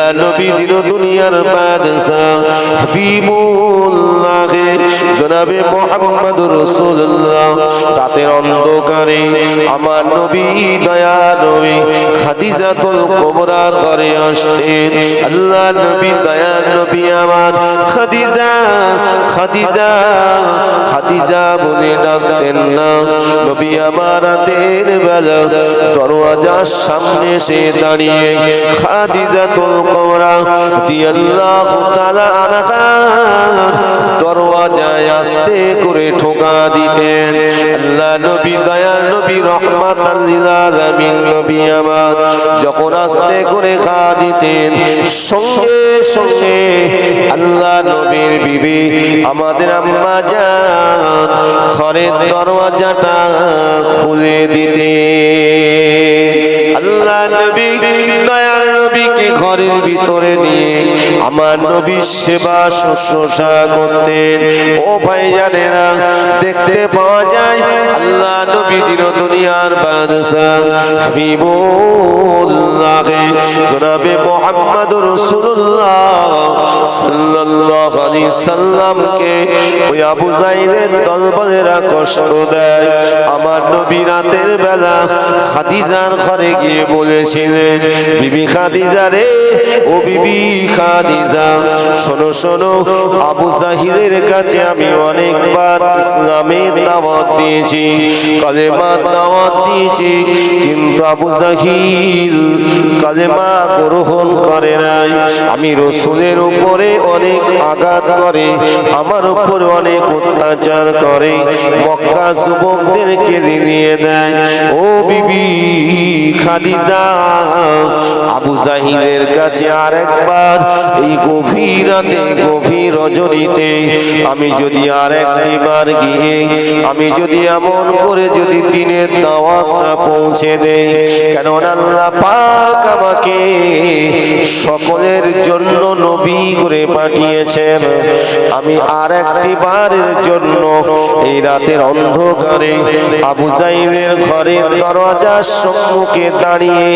আল্লাহ নবী দিন দুনিয়ার বাদশাহ হাবিবুল্লাহ জনাবে মুহাম্মদুর রাসূলুল্লাহ। রাতের অন্ধকারে আমার নবী দয়া নবী খাদিজাতুল কুবরার ঘরে আসতেন। আল্লাহ নবী দয়া নবী আমার খাদিজা খাদিজা খাদিজা বলে ডাকতেন না। নবী আমার রাতের বেলা দরওয়াজার সামনে দাঁড়িয়ে খাদিজাতুল কুবরা রাদিয়াল্লাহু তাআলা আনহা দরওয়াজায় আস্তে করে ঠোকা দিতেন। আল্লাহ নবী দয়ার নবী আলামিন নবী আমার যখন আস্তে করে খা দিতেন, সঙ্গে সঙ্গে আল্লাহ নবীর বিবি, আমাদের আম্মা যান, ঘরের দরওয়াজাটা খুলে দিতে। আল্লাহ নবী, দয়াল নবীকে ঘরের ভিতরে নিয়ে আমার নবীর সেবা শুশ্রূষা করতেন ও ভাই জানেরা দেখতে পাওয়া যায়, আল্লাহ নবী দিন দুনিয়ার বাদশাহ হাবিবুল্লাহ। জনাবে মুহাম্মদ রাসূলুল্লাহ সাল্লাল্লাহু আলাইহি সাল্লামকে, ওই আবু জাইদের দলবলেরা কষ্ট দেয়। আমার নবী রাতের বেলা খাদিজার ঘরে গিয়ে বলেছিলেন, বিবি খাদিজা রে, ও বিবি খাদিজা শোনো শোনো, আবু জাহিরের কাছে আমি অনেকবার ইসলামের দাওয়াত দিয়েছি কালেমার দাওয়াত দিয়েছি, কিন্তু আবু জাহির কালেমা গ্রহণ করে নাই। আমি রসুলের উপরে অনেক আঘাত করে, আমার উপরে অনেক অত্যাচার করে, মক্কা যুবকদেরকে দিয়ে দেয় ও বিবি খাদিজা, আবু জাহিদের কাছে আরেকবার এই গভীর রাতে, গভীর রজনীতে আমি যদি আর একবার গিয়ে, আমি যদি এমন করে যদি দিনের দাওয়াতটা পৌঁছে দেই, কেননা আল্লাহ পাক আমাকে সকলের জন্য নবী করে পাঠিয়েছেন। আমি আর একটি বারের জন্য এই রাতের অন্ধকারে আবু জাইদের ঘরের দরজার সম্মুখে দাঁড়িয়ে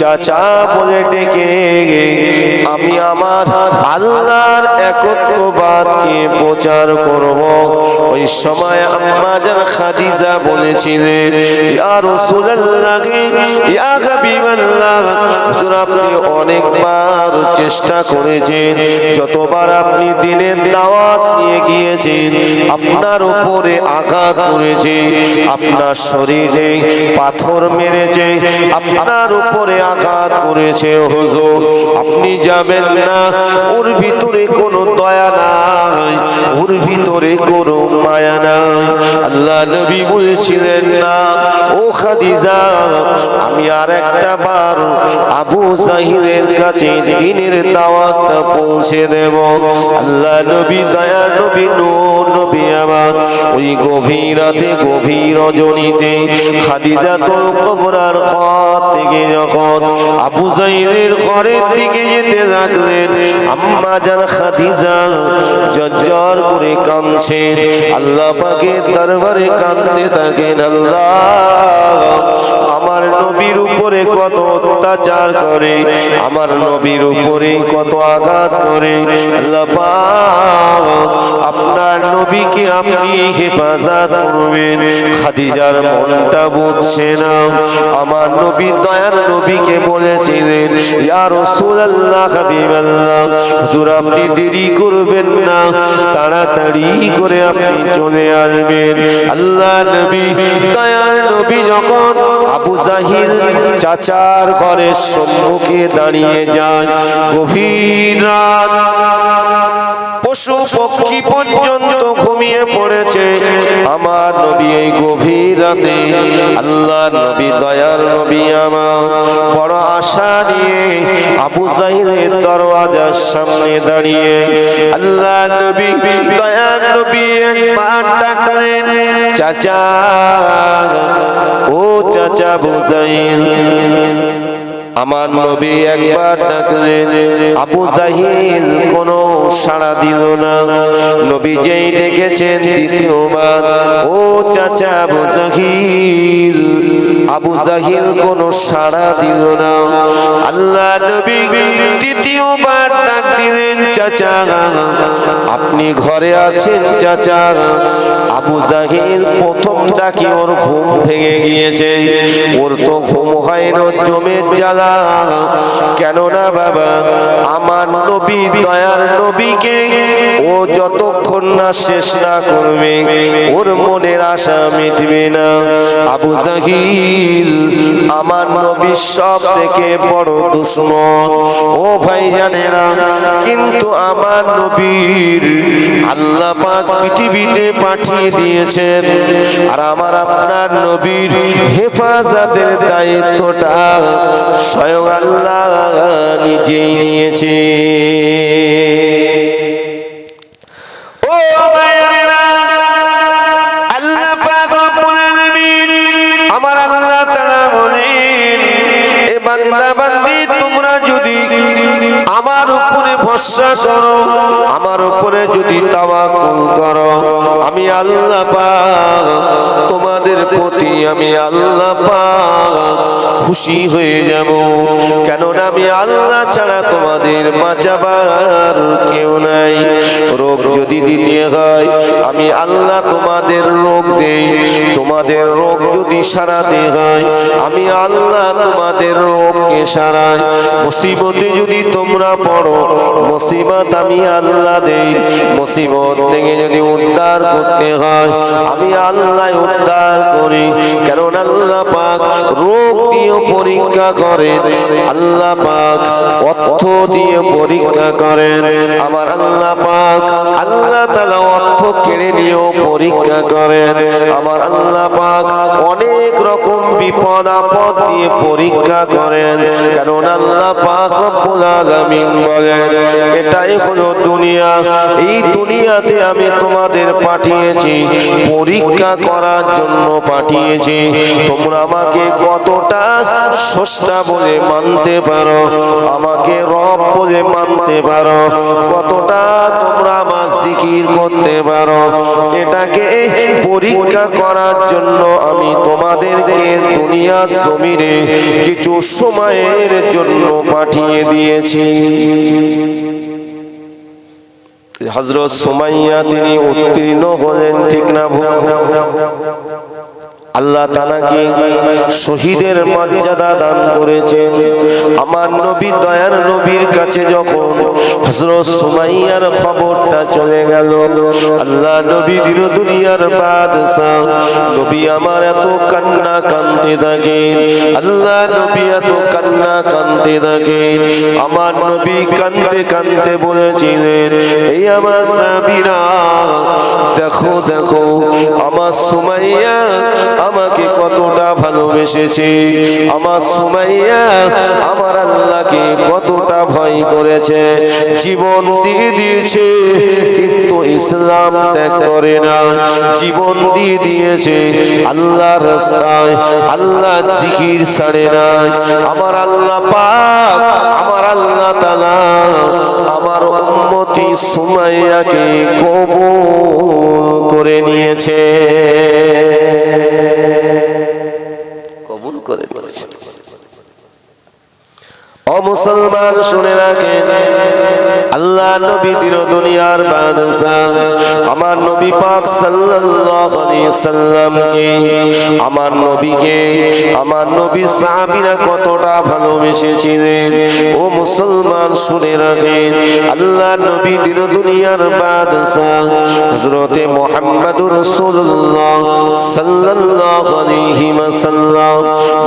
চাচা বলে ডেকে, আমি আমার আল্লাহর একত্ববাদকে প্রচার করব? ওই সময় আম্মা যান খাদিজা বলেছিলেন, ইয়া রাসূলুল্লাহ, ইয়া হাবিবাল্লাহ, হুজুর আপনি অনেকবার চেষ্টা করেছেন, যতবার আপনি দিনের দাওয়াত নিয়ে গিয়েছেন, আপনার উপরে আঘাত করেছে, আপনার শরীরে পাথর মেরেছে, আপনার উপরে আঘাত করেছে, হুজুর, আপনি যাবেন না ওর ভিতরে কোনো দয়া নাই, ওর ভিতরে কোনো মায়া নাই। আল্লাহ নবী বলেছিলেন, না, ও খাদিজা, আমি আর একটা বার আবু জাহিদের কাছে দিনের দাওয়াতটা পৌঁছে দেব। আল্লাহ নবী দয়া নবী নূর নবী আমার ওই গভীর রাতে গভীর রজনীতে খাদিজা তোর কবরার ঘর থেকে যখন আবু জাহিদের ঘরের দিকে যেতে লাগলেন আম্মা জান খাদিজা জর্জর করে কাঁদছে। আল্লাহ পাকের দরবারে কাঁদতে থাকেন আল্লাহ। আমার নবীর উপরে কত অত্যাচার করে, আমার নবীর উপরে কত আঘাত করে। আপনার নবীকে আপনি হেফাজত করবেন। খাদিজার মনটা বুঝছে না। আমার নবী দয়ার নবীকে বলেছিলেন, ইয়া রাসূলুল্লাহ, হাবিবাল্লাহ আপনি দেরি করবেন না। তাড়াতাড়ি করে আপনি চলে আসবেন। আল্লাহ নবী নবী যখন আবু জাহিল চাচার ঘরের সম্মুখে দাঁড়িয়ে যায়, গভীর রাত পশু পক্ষী পর্যন্ত ঘুমিয়ে পড়েছে। আমার নবী এই গভীর রাতে, আল্লাহ নবী, দয়ার নবী আমার বড় আশা নিয়ে আবু জাহিলের দরওয়াজার সামনে দাঁড়িয়ে আল্লাহ নবী, দয়ার নবী একবার ডাকলেন, চাচা, ও চাচা বুঝাইল আমার নবী একবার ডাকলেন, আবু জাহিল, কোনো সাড়া দিল না। নবী যেই দেখেছেন দ্বিতীয়বার, ও চাচা আবু জাহিল আবু জাহিল কোনো সাড়া দিল না। আল্লাহ নবী দ্বিতীয়বার ডাক দিলেন, চাচা, আপনি ঘরে আছেন, চাচা? আবু জাহিল প্রথম ডাকি ওর ঘুম ভেঙে গিয়েছে। ওর তো ঘুম হয় না, জমের জ্বালা কেননা বাবা, আমার নবী দয়ার নবীকে ও যতক্ষণ না শেষ না করবে, ওর মনের আশা মিটবে না। আবু জাহিল, আমার নবীর সব থেকে বড় দুশ্মন। ও ভাই জানেরা কিন্তু আমার নবীর আল্লাহ পাক পৃথিবীতে পাঠিয়ে দিয়েছেন, আর আমার আপনার নবীর হেফাজতের দায়িত্বটা স্বয়ং আল্লাহ নিজেই নিয়েছে। ভরসা করো। আমার উপরে যদি তাওয়াক্কুল করো, আমি আল্লাহ পাক, তোমাদের প্রতি আমি আল্লাহ পাক খুশি হয়ে যাব। কেননা আমি আল্লাহ ছাড়া তোমাদের বাঁচাবার কেউ নাই। রোগ যদি দিতে হয়, আমি আল্লাহ তোমাদের রোগ দেই। তোমাদের রোগ যদি সারাতে হয়, আমি আল্লাহ তোমাদের রোগকে সারাই। মুসিবতে যদি তোমরা পড়ো মুসিবত আমি আল্লাহ দেই। মুসিবত থেকে যদি উদ্ধার করতে হয়, আমি আল্লাহ উদ্ধার করি। কারণ আল্লাহ পাক রোগ দিয়ে পরীক্ষা করেন। আল্লাহ পাক অর্থ দিয়ে পরীক্ষা করেন। আমার আল্লাহ পাক আল্লাহ তাআলা অর্থ কেড়ে নিয়েও পরীক্ষা করেন। আমার আল্লাহ পাক অনেক রকম বিপদ আপদ দিয়ে পরীক্ষা করেন। কারণ আল্লাহ পাক রব্বুল আলামিন বলেন এটাই হলো দুনিয়া। এই দুনিয়াতে আমি তোমাদের পাঠিয়েছি, পরীক্ষা করার জন্য পাঠিয়েছি। তোমরা আমাকে কতটা স্রষ্টা বলে মানতে পারো? আমাকে রব বলে মানতে পারো? কতটা তোমরা আমার জিকির করতে পারো? এটাকে পরীক্ষা করার জন্য আমি তোমাদেরকে দুনিয়ার জমিনে কিছু সময়ের জন্য পাঠিয়ে দিয়েছি। হজরত সুমাইয়া তিনি উত্তীর্ণ হলেন ঠিক না আল্লাহ তানাকে শহীদের মর্যাদা দান করেছেন। আমার নবী, দয়ার নবীর কাছে যখন হজরত সুমাইয়ার খবরটা চলে গেল, আল্লাহ নবী দিন দুনিয়ার বাদশাহ। নবী আমার এত কান্না কানতে থাকেন। আল্লাহ নবী এত কান্না কানতে থাকেন। আমার নবী কানতে কানতে বলেছিলেন, এই আমার সাবিরা দেখো দেখো, আমার সুমাইয়া আমাকে কতটা ভালোবেসেছে? আমার সুমাইয়া আমার আল্লাহকে কতটা ভয় করেছে? জীবন দিয়ে দিয়েছে, কিন্তু ইসলাম ত্যাগ করে না। জীবন দিয়ে দিয়েছে, আল্লাহর রাস্তায় আল্লাহ জিকির ছাড়ে না। আমার আল্লাহ পাক, আমার আল্লাহ তালা আমার উম্মতি সুমাইয়াকে কবুল করে নিয়েছে। করে নিয়েছে অমুসলমান মুসলমান শুনে রাখেন। আল্লাহ নবী দিন দুনিয়ার বাদশাহ। আমার নবী পাক সাল্লাল্লাহু আলাইহি সাল্লামকে, আমার নবীকে, আমার নবী সাহাবীরা কতটা ভালোবেসেছিলেন। ও মুসলমান শুনে রাখেন, আল্লাহ নবী দিন দুনিয়ার বাদশাহ হযরতে মুহাম্মদুর রাসূলুল্লাহ সাল্লাল্লাহু আলাইহি ওয়াসাল্লাম।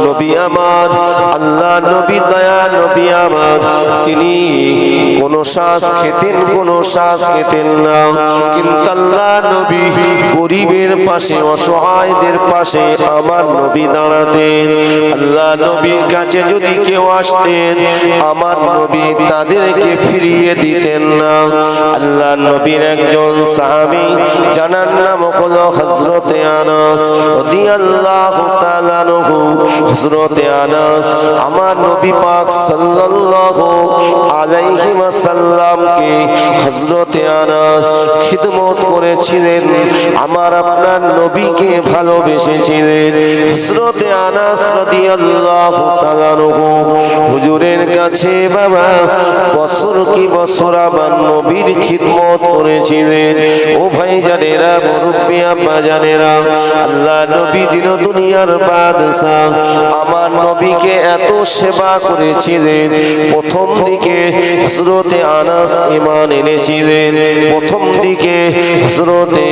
নবী আমার, আল্লাহ নবী দয়া, নবী আমার, তিনি কোন শ্বাস খেতেন কোন শ্বাস খেতেন না কিন্তু আল্লাহ নবী গরিবের পাশে, অসহায়দের পাশে আমার নবী দাঁড়াতেন। আল্লাহ নবীর কাছে যদি কেউ আসতেন, আমার নবী তাদেরকে ফিরিয়ে দিতেন না। আল্লাহ নবীর একজন সাহাবী, জানার নাম হলো হযরতে আনাস, রাদিয়াল্লাহু তাআলা আনহু। হযরতে আনাস, আমার নবী পাক সাল্লাল্লাহু আলাইহি ওয়াসাল্লামকে হযরত হজরতে আনাস খিদমত করেছিলেন। আমার আপনার নবীকে ভালোবেসেছিলেন। হজরতে আনাস রাদিয়াল্লাহু তাআলা হুজুরের কাছে, বাবা, বছর কি বছর আমার নবীর খিদমত করেছিলেন? ও ভাই জানেরা মুরব্বী আব্বা জানেরা আল্লাহ নবী দিন দুনিয়ার বাদশাহ, আমার নবীকে এত সেবা করেছিলেন। প্রথম দিকে হজরতে আনাস ইমান এনেছিলেন। প্রথম দিকে হজরতে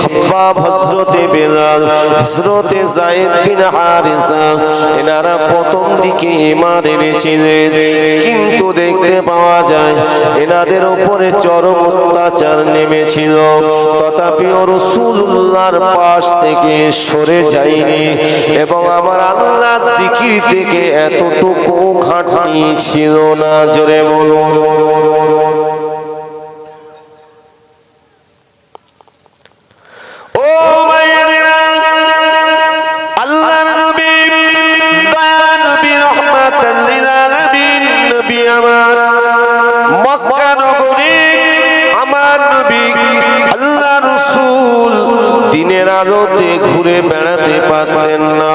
খব্বাব হজরতে বেলাল হজরতে জায়েদ বিন হারিসা, এনারা প্রথম দিকে ইমান এনেছিলেন। কিন্তু দেখতে পাওয়া যায়, এনাদের উপরে চরম অত্যাচার নেমেছিল। তথাপি রসুল্লাহর পাশ থেকে সরে যায়নি এবং আমার আল্লাহ জিকির থেকে এতটুকু খাটনি ছিল না। জোরে বলুন। দিনের ঘুরে বেড়াতে পারতেন না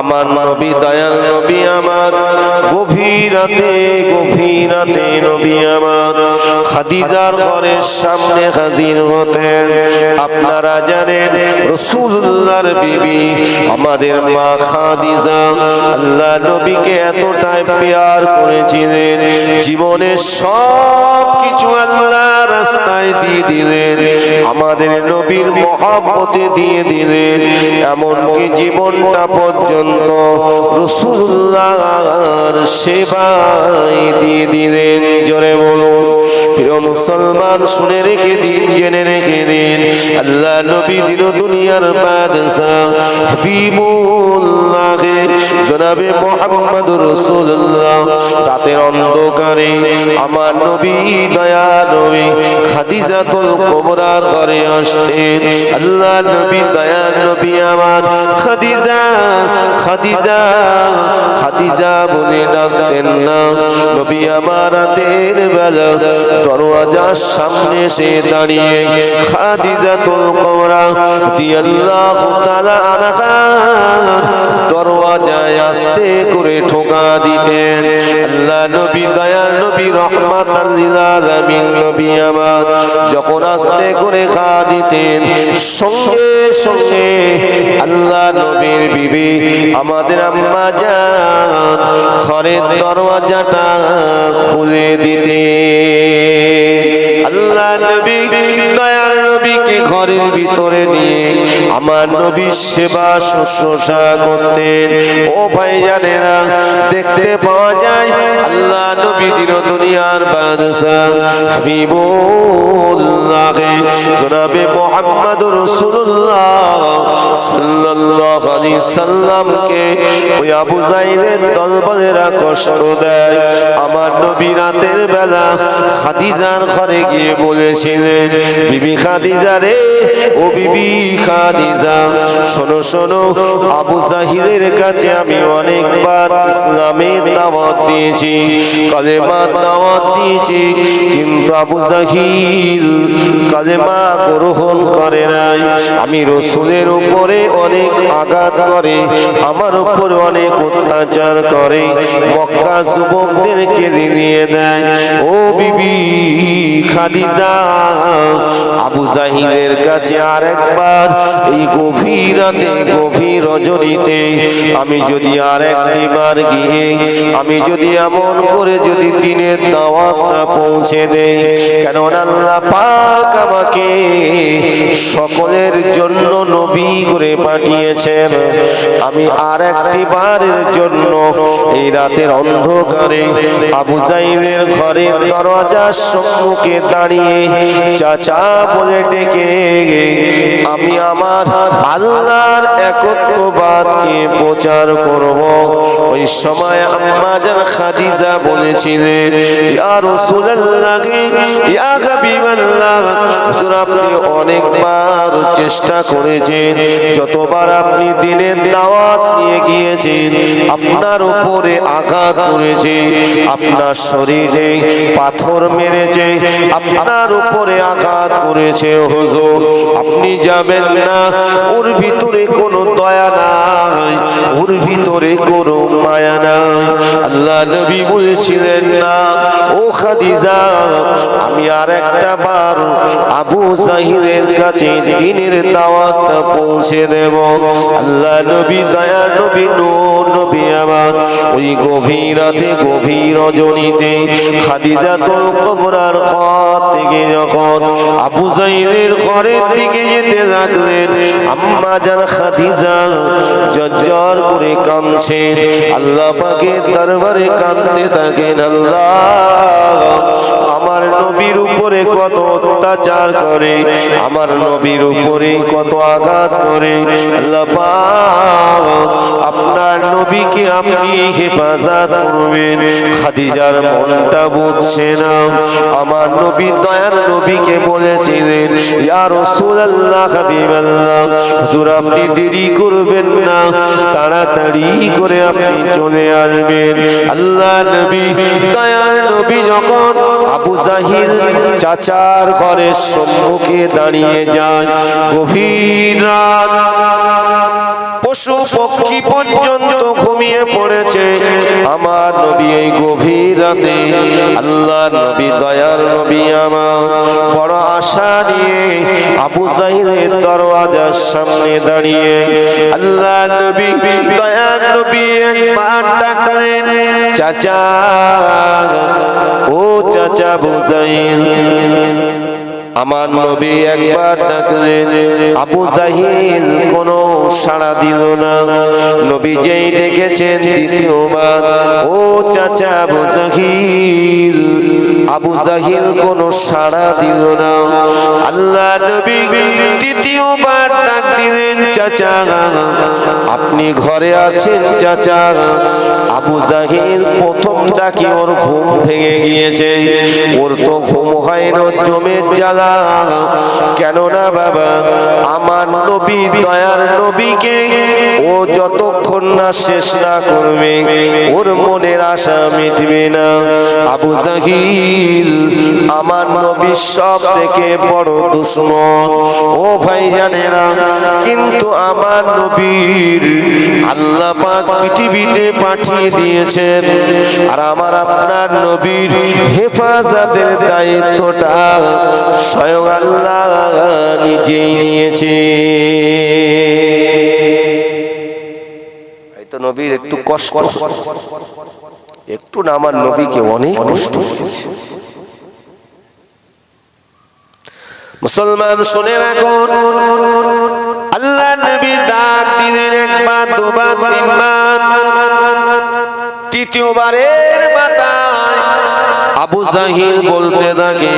আমার নবী দয়াল নবী আমার গভীর রাতে গভীর নবী আমার খাদিজার ঘরের সামনে হাজির হতেন আপনারা জানেন রসুল্লাহর বিবি আমাদের মা খাদিজা। আল্লাহ নবীকে এতটাই পেয়ার করেছিলেন। জীবনের সব কিছু আল্লাহ রাস্তায় দিয়ে দিলেন। আমাদের নবীর মহাপতে দিয়ে দিলেন। এমনকি জীবনটা পর্যন্ত রসুল্লাহর সেবায় দিয়ে দিলেন। জোরে বলুন, প্রিয় মুসলমান, শুনে রেখে দিন, জেনে রেখে দিন। আল্লাহ নবী দিন দুনিয়ার বাদশাহ হাবিবুল্লাহ জনাবে মোহাম্মদ রসুল্লাহ। রাতের অন্ধকারে আমার নবী দয়া খাদিজা খাদিজা খাদিজা বলে ডাকতেন দরওয়াজার সামনে এসে দাঁড়িয়ে খাদিজাতুল কোবরা দিয়াল্লাহু তাআলা আনহার দরওয়াজায় আস্তে করে ঠোকা দিতেন। আল্লাহ নবী দয়ার নবী রহমাতাল নবী আমার যখন আস্তে করে খা দিতেন, সঙ্গে সঙ্গে আল্লাহ নবীর বিবি, আমাদের আম্মা যান ঘরের দরওয়াজাটা খুলে দিতে আল্লাহ ঘরের ভিতরে নিয়ে আমার নবীর সেবা শুশ্রূষা করতেন ও ভাই জানেরা দেখতে পাওয়া যায় আল্লাহ নবী দিন দুনিয়ার বাদশাহ হাবিবুল্লাহ জনাবে মুহাম্মদ রাসূলুল্লাহ সাল্লাল্লাহু আলাইহি সাল্লামকে ওই আবু দলবলেরা কষ্ট দেয়। আমার নবী রাতের বেলা খাদিজার ঘরে গিয়ে বলেছিলেন, বিবি খাদিজা রে ও বিবি খাদিজা, শোনো শোনো, আবু জাহিদের কাছে আমি অনেকবার ইসলামের দাওয়াত দিয়েছি, কালেমা দাওয়াত দিয়েছি, কিন্তু আবু জাহিদ কালেমা গ্রহণ করে নাই। আমি রসুলের উপরে অনেক আঘাত করে, আমার উপরে অনেক অত্যাচার করে, মক্কা যুবকদেরকে দিয়ে দেয়। ও বিবি খাদিজা, আবু জাহিদের কাছে আর একবার এই গভীর রাতে, গভীর রজনীতে আমি যদি আর একবার গিয়ে, আমি যদি এমন করে যদি দিনের দাওয়াতটা পৌঁছে দেই কেন আল্লাহ পাক আমাকে সকলের জন্য নবী করে পাঠিয়েছেন। আমি আর একটি বারের জন্য এই রাতের অন্ধকারে আবু জাইদের ঘরের দরজার সম্মুখে দাঁড়িয়ে চাচা বলে ডেকে আমি আমার আল্লাহর একত্ববাদকে প্রচার করব। ওই সময় আম্মা জান খাদিজা বলেছিলেন, ইয়া রাসূলুল্লাহ, ইয়া হাবিবাল্লাহ, হুজুর আপনি অনেকবার চেষ্টা করেছেন, যতবার আপনি দিনের দাওয়াত নিয়ে গিয়েছেন, আপনার উপরে আঘাত করেছে, আপনার শরীরে পাথর মেরেছে, আপনার উপরে আঘাত করেছে, হুজুর। আপনি যাবেন না। ওর ভিতরে কোনো দয়া নাই। ওর ভিতরে কোনো মায়া নাই। আল্লাহ নবী বলেছিলেন না, ও খাদিজা, আমি আর একটা বার আবু জাহিদের কাছে দিনের দাওয়াতটা পৌঁছে দেব। আল্লাহ নবী দয়া, নবী নূর, নবী আমার ওই গভীর রাতে, গভীর রজনীতে খাদিজা তো কবরার ঘর থেকে যখন আবু জাহিদের ঘরের দিকে যেতে লাগলেন। আম্মা জান খাদিজা জর্জর করে কাঁদছে। আল্লাহ পাকের দরবারে কাঁদতে থাকেন, আল্লাহ। আমার নবীর উপরে কত অত্যাচার করে, আমার নবীর উপরে কত আঘাত করে আপনার নবীকে আপনি হেফাজত করবেন। খাদিজার মনটা বুঝছে না। আমার নবী দয়ার নবীকে বলেছিলেন ইয়া রাসূলুল্লাহ, হাবিবাল্লাহ। হুজুর, আপনি দেরি করবেন না। তাড়াতাড়ি করে আপনি চলে আসবেন। আল্লাহ নবী দয়ার নবী যখন আবু জাহিল চাচার ঘরের সম্মুখে দাঁড়িয়ে যান গভীর রাত পশু পক্ষী পর্যন্ত ঘুমিয়ে পড়েছে। আমার নবী এই গভীর রাতে আল্লাহ নবী, দয়ার নবী আমার বড় আশা নিয়ে আবু জাহিদের দরওয়াজার সামনে দাঁড়িয়ে আল্লাহ নবী, দয়ার নবী একবার ডাকলেন, চাচা, ও চাচা বুঝাইল আমার নবী একবার ডাকলেন, আবু জাহিল, কোনো সাড়া দিল না। নবী যেই দেখেছেন দ্বিতীয়বার, ও চাচা আবু জাহিল। আবু জাহিল কোনো সাড়া দিল না। আল্লাহ নবী তৃতীয়বার ডাক দিলেন, চাচা, আপনি ঘরে আছেন, চাচা? আবু জাহিল প্রথম ডাকি ওর ঘুম ভেঙে গিয়েছে। ওর তো ঘুম হয় জমের জ্বালা। কেননা বাবা, আমার নবী দয়ার নবীকে ও যতক্ষণ না শেষ না করবে, ওর মনের আশা মিটবে না। আবু জাহিল, আমার নবীর সব থেকে বড় দুশ্মন। ও ভাই জানেরা কিন্তু আমার নবীর আল্লাহ পাক পৃথিবীতে পাঠিয়ে দিয়েছেন। আর আমার আপনার নবীর হেফাজতের দায়িত্বটা স্বয়ং আল্লাহ নিজেই নিয়েছে। তো নবীর একটু কষ্ট। একটু না আমার নবীকে অনেক কষ্ট হয়েছে। মুসলমান শুনে রাখুন আল্লাহ নবী ডাক দিলেন একবার দুবার তিনবার। তৃতীয়বারের মাথায় আবু জাহিল বলতে থাকে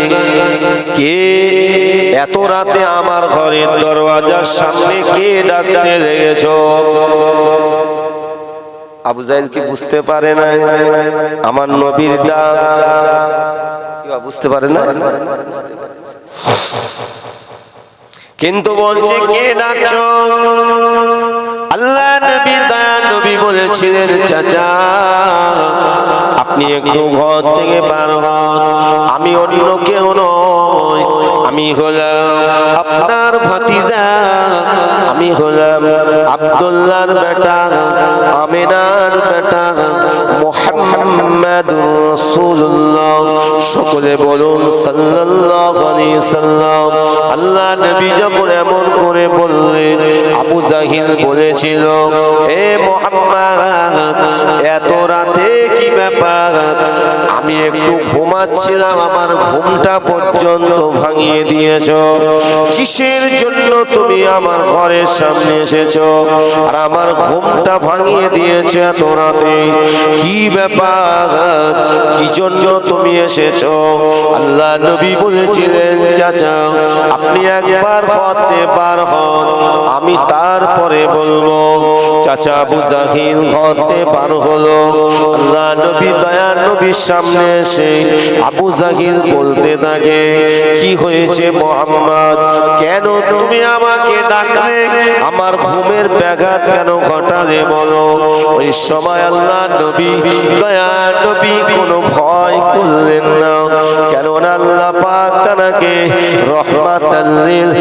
কে? এত রাতে আমার ঘরের দরওয়াজার সামনে কে ডাকতে লেগেছ আবু জাহিল কি বুঝতে পারে না? আমার নবীর বা বুঝতে পারে না? কিন্তু বলছে, কে ডাকছ? আল্লাহ নবী দয়া নবী বলেছিলেন, চাচা, আপনি একটু ঘর থেকে বার হন। আমি অন্য কেউ নয় আমি হলাম আপনার ভাতিজা, আমি হলাম আব্দুল্লাহর বেটা, আমিনার বেটা মোহাম্মদ রাসূলুল্লাহ। সকলে বলুন, সাল্লাল্লাহু আলাইহি সাল্লাম। আল্লাহ নবী যখন এমন করে বললেন, আবু জাহিল বলেছিল মোহাম্মদ, এত রাতে কি ব্যাপার? আমি একটু ঘুমাচ্ছিলাম, আমার ঘুমটা পর্যন্ত ভাঙিয়ে দিয়েছ? কিসের জন্য তুমি আমার ঘরের সামনে এসেছ? আর আমার ঘুমটা ভাঙিয়ে দিয়েছে এত রাতে? কি ব্যাপার? কি জন্য তুমি এসেছ? আল্লাহ নবী বলেছিলেন, চাচা, আপনি একবার হতে পার হন, আমি তারপরে বলব। চাচা আবু জাহিল হতে পার হলো। আল্লাহ নবী দয়া নবীর সামনে এসে আবু জাহিল বলতে থাকে, কি হয়েছে? মোহাম্মদ, কেন তুমি আমাকে ডাকলে? আমার ঘুমের ব্যাঘাত কেন ঘটালে বলো? ওই সময় আল্লাহ নবী, দয়া নবী, কোনো ভয় করলেন না। কেননা আল্লাহ পাক তাকে রহমাতাল লিল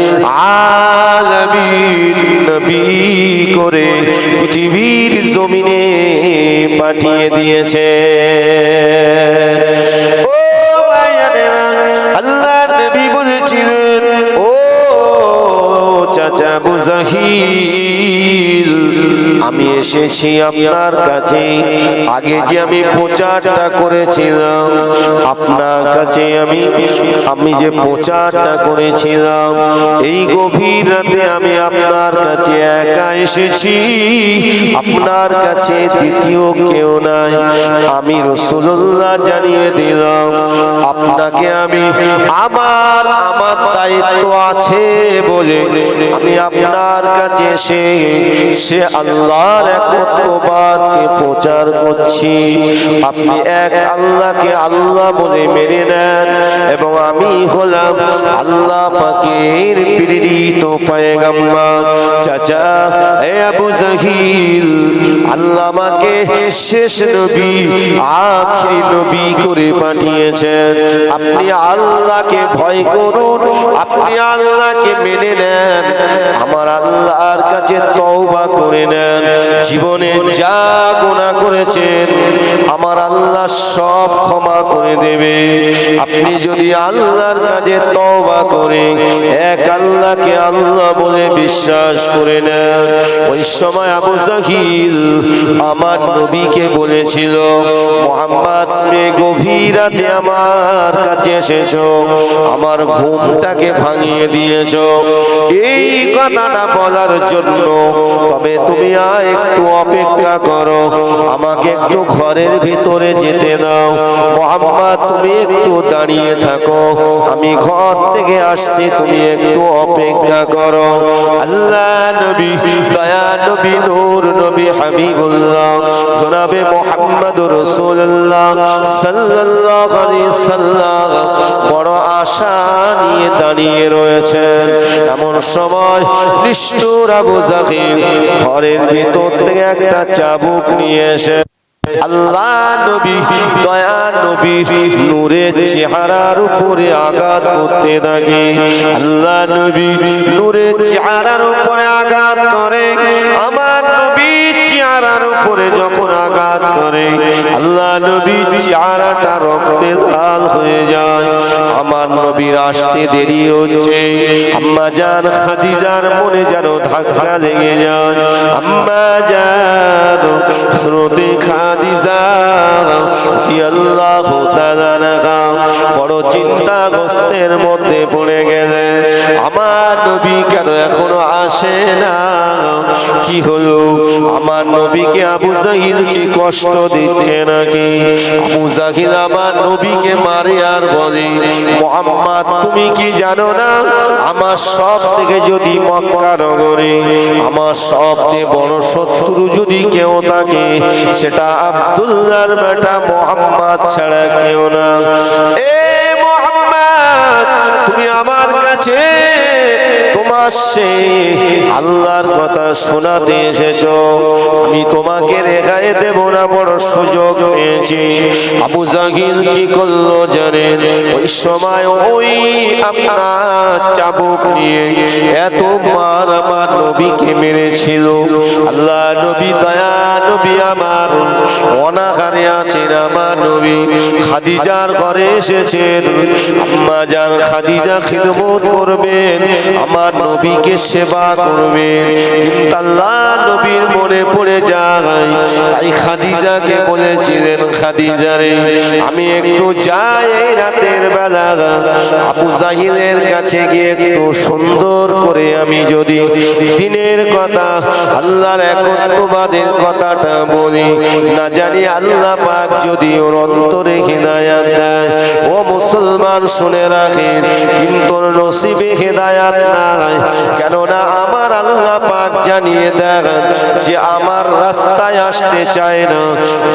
আলামিন নবী করে পৃথিবীর জমিনে পাঠিয়ে দিয়েছে। চাচা বুজাহিল আমি এসেছি আপনার কাছে। আগে যে আমি প্রচারটা করেছিলাম, আপনার কাছে আমি আমি যে প্রচারটা করেছিলাম, এই গভীর রাতে আমি আপনার কাছে একা এসেছি। আপনার কাছে দ্বিতীয় কেউ নাই। আমি রসুল্লাহ জানিয়ে দিলাম, আপনাকে আমি আমার আমার দায়িত্ব আছে বলে আমি আপনার কাছে এসে সে আল্লাহর একত্ববাদকে প্রচার করছি। আপনি এক আল্লাহকে আল্লাহ বলে মেনে নেন এবং আমি হলাম আল্লাহ পাকের প্রেরিত পায়গাম্বার। চাচা, এ আবু জাহিল, আল্লাহ আমাকে শেষ নবী, আখিরি নবী করে পাঠিয়েছেন। আপনি আল্লাহকে ভয় করুন, আপনি আল্লাহকে মেনে নেন। আমার আল্লাহর কাছে তওবা করে নেন। জীবনে যা গুনাহ করেছেন, আমার আল্লাহ সব ক্ষমা করে দেবে। আপনি যদি আল্লাহর কাছে তওবা করে, এক আল্লাহকে আল্লাহ বলে বিশ্বাস করে নেন। ওই সময় আবু জাহিল আমার নবীকে বলেছিল, মোহাম্মদ গভীর রাতে আমার কাছে এসেছ, আমার ঘুমটাকে ভাঙিয়ে দিয়েছ। এই কথাটা বলার জন্য। তবে তুমি আর একটু অপেক্ষা করো। আমাকে একটু ঘরের ভিতরে যেতে দাও। মোহাম্মদ, তুমি একটু দাঁড়িয়ে থাকো। আমি ঘর থেকে আসছি, তুমি একটু অপেক্ষা করো। আল্লাহ নবী, দয়া নবী, নূর নবী, হাবিবুল্লাহ, জনাবে মোহাম্মদ রসুল্লাহ সাল্লাল্লাহু আলাইহি সাল্লাম। বড় আশা নিয়ে দাঁড়িয়ে রয়েছেন। এমন সময় চাবুক নিয়ে এসে আল্লাহ নবী, দয়া নবী নূরের চেহারার উপরে আঘাত করতে থাকে। আল্লাহ নবী নূরের চেহারার উপরে আঘাত করে। আমার উপরে যখন আঘাত করে, আল্লাহ নবী চেহারাটা রক্তের লাল হয়ে যায়। আমার নবীর আসতে দেরি হচ্ছে। আম্মা জান খাদিজার মনে যেন ধাক্কা লেগে যায়। আম্মা জান স্রোতে খাদিজা আল্লাহ বড় চিন্তাগ্রস্তের মধ্যে পড়ে গেলে আমার নবী কেন এখনও আসে না? কি হলো? আমার নবীকে আবু জাহিদ কি কষ্ট দিচ্ছে নাকি? আবু জাহিদ আমার নবীকে মারে আর বলে, মোহাম্মদ, তুমি কি জানো না? আমার সব থেকে যদি মক্কা নগরে, আমার সবচেয়ে বড় শত্রু যদি কেউ থাকে, সেটা আব্দুল্লাহর বেটা মোহাম্মদ ছাড়া কেউ না। এ মোহাম্মদ, তুমি আমার কাছে সে আল্লাহর কথা শোনাতে এসেছ। আমি তোমাকে রেখায় দেব না, বড় সুযোগ পেয়েছি। আবু জাহিল কি করল জানেন? ওই সময় ওই আপনার চাবুক নিয়ে এত মার আমার নবীকে মেরেছিল। আল্লাহ নবী দয়া, নবী আমার। অনাকারে আছেন আমার নবী। খাদিজার ঘরে এসেছেন। আম্মা যান খাদিজা খিদমত করবেন, আমার নবীকে সেবা করবেন। কিন্তু আল্লাহ নবীর মনে পড়ে যায়, তাই খাদিজাকে বলেছিলেন, খাদিজা রে, আমি একটু যাই রাতের বেলা। আবু জাহিলের কাছে গিয়ে একটু সুন্দর করে আমি যদি দিনের কথা, আল্লাহর একত্ববাদের কথাটা বলি, না জানি আল্লাহ পাক যদি ওর অন্তরে হেদায়াত দেয়। ও মুসলমান শুনে রাখেন, কিন্তু নসিবে হেদায়াত নাই। কেননা আমার আল্লাহ পাক জানিয়ে দেন যে আমার রাস্তায় আসতে চায় না,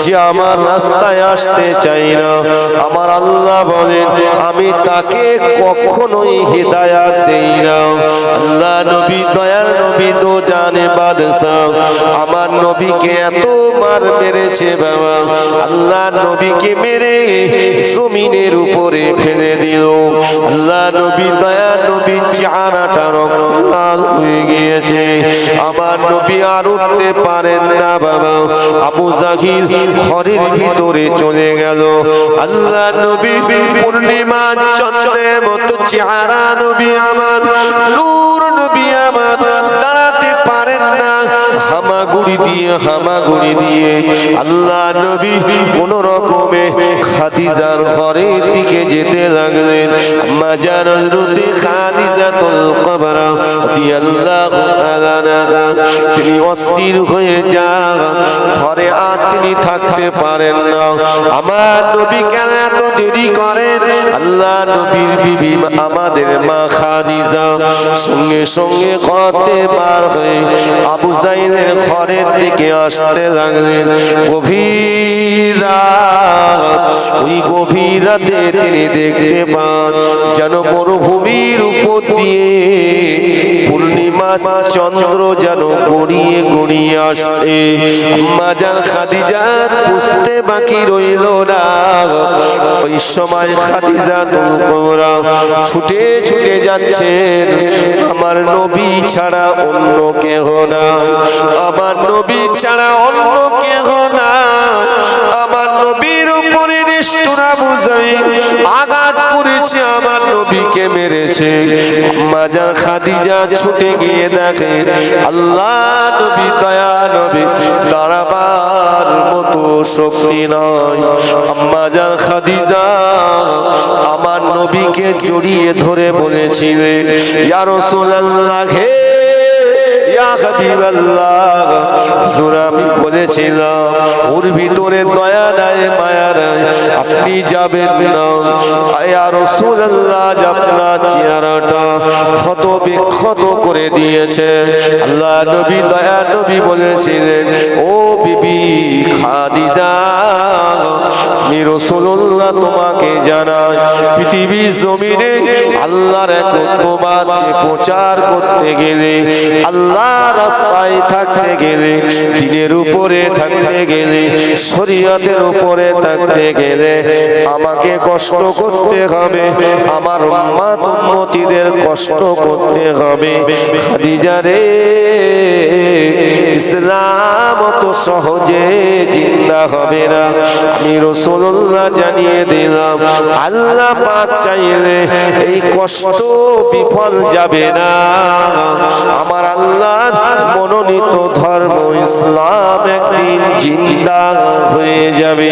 যে আমার রাস্তায় আসতে চাই না। আমার আল্লাহ বলেন, আমি তাকে কখনোই হেদায়াত দেই না আল্লাহ নবী, দয়ার নবী তো জানে বাদশাহ। আমার নবীকে এত মার মেরেছে বাবা। আল্লাহ নবীকে মেরে জমিনের উপরে ফেলে দিল। আল্লাহ নবী দয়া নবী, চেহারাটা রক্ত হয়ে গিয়েছে। আমার নবী আর উঠতে পারেন না বাবা। আবু জাহিল ঘরের ভিতরে চলে গেল। আল্লাহ নবী পূর্ণিমা, চন্দ্রের মতো চেহারা নবী আমার নূর নবী আমার। হামাগুড়ি দিয়ে হামাগুড়ি দিয়ে। আল্লাহ নবী কোন রকমে খাদিজার ঘরের দিকে যেতে লাগলেন। মাজার রুতে কবরা রাদিয়াল্লাহু তিনি অস্থির হয়ে যান। ঘরে আর তিনি থাকতে পারেন না। আমার নবী কেন এত দেরি করেন? আল্লাহ নবীর বিবি আমাদের মা খাদিজা সঙ্গে সঙ্গে করতে পার হয়ে আবু জাইদের ঘরের দিকে আসতে লাগলেন। গভীর ওই গভীর রাতে তিনি দেখতে পান যেন মরুভূমির উপর দিয়ে পূর্ণিমা চন্দ্র যেন গড়িয়ে গড়িয়ে আসছে। মাজার খাদিজার বুঝতে বাকি রইল না। ওই সময় খাদিজা তোমরা ছুটে ছুটে যাচ্ছেন। আমার নবী ছাড়া অন্য কেহ না। আমার নবী ছাড়া অন্য কেহ না আমার নবীর উপরে নিষ্ঠুরা বুঝাই আঘাত করেছে, আমার নবীকে মেরেছে। মাজার খাদিজা ছুটে গিয়ে দেখে, আল্লাহ নবী দয়া নবী, দাঁড়াবার মতো শক্তি নয় মাজার খাদিজা আমার নবীকে জড়িয়ে ধরে বলেছিলেন ইয়া রাসূলুল্লাহ, হে আমি বলেছিলাম, ওর ভিতরে দয়া নাই, মায়া নাই, আপনি যাবেন না। রাসূলুল্লাহ আপনার চেহারাটা ক্ষত বিক্ষত করে দিয়েছে। আল্লাহ নবী, দয়া নবী বলেছিলেন, ও বিবি খাদিজা, আমি রাসূলুল্লাহ তোমাকে জানাই, পৃথিবীর জমিনে আল্লাহর এক প্রচার করতে গেলে আল্লাহ রাস্তায় থাকতে গেলে, দিনের উপরে থাকতে গেলে, শরীয়তের উপরে থাকতে গেলে আমাকে কষ্ট করতে হবে, আমার কষ্ট করতে হবে। ইসলাম তো সহজে জিন্দা হবে না। আমি রসুল্লাহ জানিয়ে দিলাম, আল্লাহ পাক চাইলে এই কষ্ট বিফল যাবে না। আমার আল্লাহ মনোনীত ধর্ম ইসলাম একদিন জিন্দা হয়ে যাবে।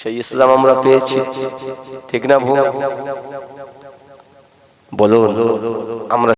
সেই ইসলাম আমরা পেয়েছি, ঠিক না ভুল? বলুন, আমরা